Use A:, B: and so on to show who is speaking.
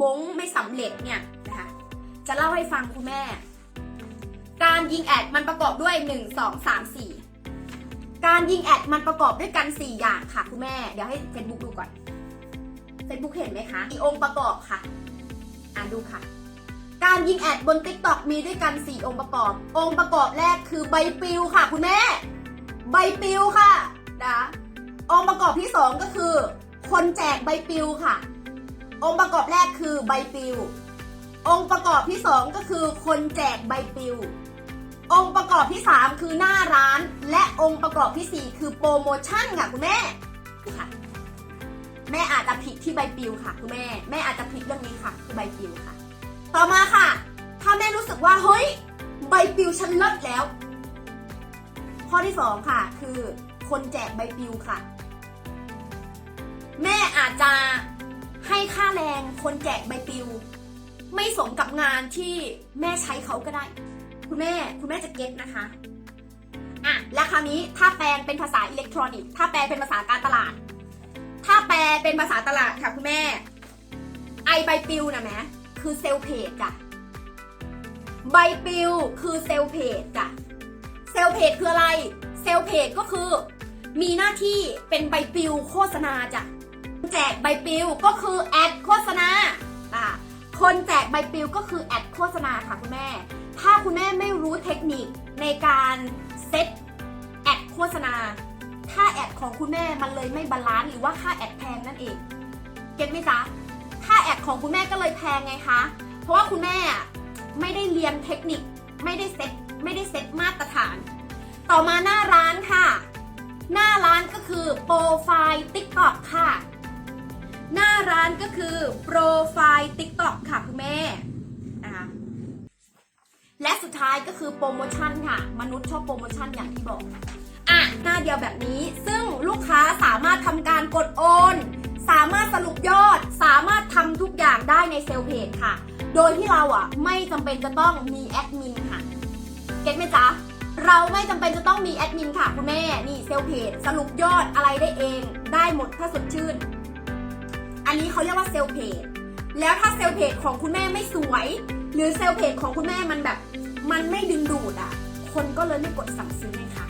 A: บงไม่สำเร็จเนี่ยนะคะจะเล่าให้ฟังคุณแม่ การยิงแอดมันประกอบด้วย 1 2 3 4 การยิงแอดมันประกอบด้วยกัน 4 อย่างค่ะคุณแม่ เดี๋ยวให้ Facebook ดูก่อน Facebook เห็นไหมคะมีองค์ประกอบค่ะ อ่านดูค่ะ การยิงแอดบน TikTok มีด้วยกัน 4 องค์ประกอบ องค์ประกอบแรกคือใบปลิวค่ะ คุณแม่ ใบปลิวค่ะนะองค์ประกอบที่ 2 ก็คือ คนแจกใบปลิวค่ะ องค์ประกอบแรกคือใบปลิว องค์ประกอบที่2ก็คือคนแจกใบปลิว องค์ประกอบที่3คือหน้าร้าน และองค์ประกอบทีสี่4คือโปรโมชั่นค่ะคุณแม่ค่ะแม่อาจจะผิดที่ใบปลิวค่ะคุณแม่แม่อาจจะผิดเรื่องนี้ค่ะคือใบปลิวค่ะ ต่อมาค่ะ ถ้าแม่รู้สึกว่าเฮ้ยใบปลิวฉันลิศแล้ว ข้อที่สองค่ะ คือคนแจกใบปลิวค่ะ แม่อาจจะ ให้ค่าแรงคนแจกใบปลิว ไม่สมกับงานที่แม่ใช้เขาก็ได้ คุณแม่คุณแม่จะเก็ตนะคะอะแล้วคราวนี้ถ้าแปลเป็นภาษาอิเล็กทรอนิกส์ถ้าแปลเป็นภาษาการตลาด ถ้าแปลเป็นภาษาตลาดค่ะคุณแม่ ไอใบปลิวนะแม่คือเซลเพจจ้ะใบปลิวคือเซลเพจจ้ะเซลเพจคืออะไร เซลเพจก็คือ มีหน้าที่เป็นใบปลิวโฆษณาจ้ะ แจกใบปลิวก็คือแอดโฆษณาอะคนแจกใบปลิวก็คือแอดโฆษณาค่ะคุณแม่ ถ้าคุณแม่ไม่รู้เทคนิคในการเซตแอดโฆษณา ค่าแอดของคุณแม่มันเลยไม่บาลานซ์หรือว่าค่าแอดแพงนั่นเอง เก็ตไหมจ๊ะ ค่าแอดของคุณแม่ก็เลยแพงไงคะ เพราะว่าคุณแม่ไม่ได้เรียนเทคนิค ไม่ได้เซตไม่ได้เซตมาตรฐาน ต่อมาหน้าร้านค่ะ หน้าร้านก็คือโปรไฟล์ TikTok ค่ะ ร้านก็คือโปรไฟล์ TikTok ค่ะคุณแม่นะคะและสุดท้ายก็คือโปรโมชั่นค่ะ มนุษย์ชอบโปรโมชั่นอย่างที่บอกอะหน้าเดียวแบบนี้ ซึ่งลูกค้าสามารถทำการกดโอน สามารถสรุปยอด สามารถทำทุกอย่างได้ในเซลเพจค่ะ โดยที่เราอะไม่จำเป็นจะต้องมีแอดมินค่ะ เก็ตไหมจ๊ะเราไม่จำเป็นจะต้องมีแอดมินค่ะคุณแม่ นี่เซลเพจสรุปยอดอะไรได้เอง ได้หมดถ้าสดชื่น อันนี้เขาเรียกว่าเซลเพจแล้วถ้าเซลเพจของคุณแม่ไม่สวย หรือเซลเพจของคุณแม่มันแบบ มันไม่ดึงดูดอะ คนก็เลยไม่กดสั่งซื้อไงคะ